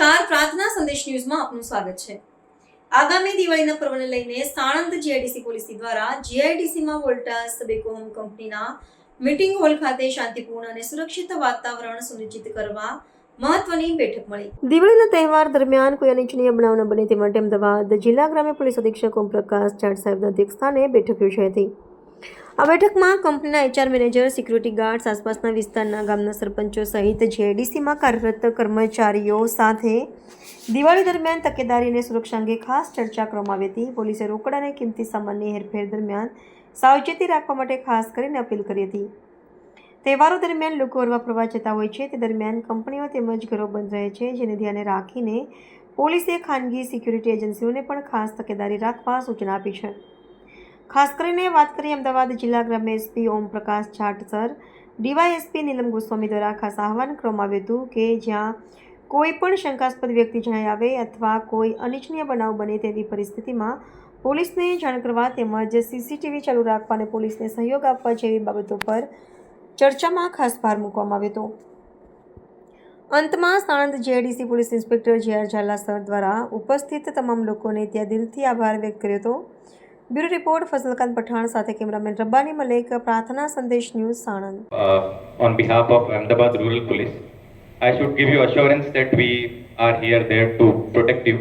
પ્રાર્થના સંદેશ ન્યૂઝમાં આપનું સ્વાગત છે. આગામી દિવાળીના પર્વને લઈને સાણંદ જીઆઈડીસી પોલીસ દ્વારા જીઆઈડીસીમાં વોલ્ટાસ બેકો હોમ કંપનીના મીટિંગ હોલ ખાતે શાંતિપૂર્ણ અને સુરક્ષિત વાતાવરણ સુનિશ્ચિત કરવા મહત્વની બેઠક મળી. દિવાળીના તહેવાર દરમિયાન કોઈ અનિચ્છનીય બનાવ ન બને તે માટે અમદાવાદ જિલ્લા ગ્રામ્ય પોલીસ અધિક્ષક ઓમપ્રકાશ જાટ સાહેબના અધ્યક્ષસ્થાને બેઠક યોજાઈ હતી. આ બેઠકમાં કંપનીના એચઆર મેનેજર, સિક્યુરિટી ગાર્ડ્સ, આસપાસના વિસ્તારના ગામના સરપંચો સહિત જેડીસીમાં કાર્યરત કર્મચારીઓ સાથે દિવાળી દરમિયાન તકેદારી અને સુરક્ષા અંગે ખાસ ચર્ચા કરવામાં આવી હતી. પોલીસે રોકડ અને કિંમતી સામાનની હેરફેર દરમિયાન સાવચેતી રાખવા માટે ખાસ કરીને અપીલ કરી હતી. તહેવારો દરમિયાન લોકો હરવા ફરવા જતા હોય છે. તે દરમિયાન કંપનીઓ તેમજ ઘરો બંધ રહે છે, જેને ધ્યાને રાખીને પોલીસે ખાનગી સિક્યુરિટી એજન્સીઓને પણ ખાસ તકેદારી રાખવા સૂચના આપી છે. ખાસ કરીને વાત કરીએ અમદાવાદ જિલ્લા ગ્રામ્ય SP Om Prakash Jat sir. DYSP Neelam Goswami દ્વારા ખાસ આહવાન કરવામાં આવ્યું હતું કે જ્યાં કોઈ પણ શંકાસ્પદ વ્યક્તિ જણાઈ આવે અથવા કોઈ અનિચ્છનીય બનાવ બને તેવી પરિસ્થિતિમાં પોલીસને જાણ કરવા તેમજ સીસીટીવી ચાલુ રાખવા અને પોલીસને સહયોગ આપવા જેવી બાબતો પર ચર્ચામાં ખાસ ભાર મૂકવામાં આવ્યો હતો. અંતમાં Sanand GIDC police inspector J R Zala sir દ્વારા ઉપસ્થિત તમામ લોકોને ત્યાં દિલથી આભાર વ્યક્ત કર્યો હતો. બ્યુરો રિપોર્ટ ફઝલખાન પઠાણ સાથે કેમેરામેન રબ્બાની મલેક પ્રાર્થના સંદેશ news Sanand uh, on behalf of Ahmedabad Rural Police, I should give you assurance that we are here there to protect you.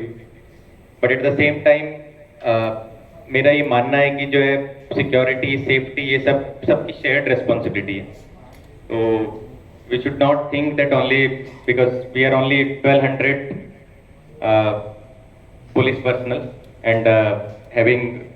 But at the same time, uh, मेरा ये मानना है कि जो है सिक्योरिटी सेफ्टी ये सब सबकी शेयर्ड रिस्पॉन्सिबिलिटी है तो we should not think that only because we are only 1200 uh, police personnel and uh, having uh,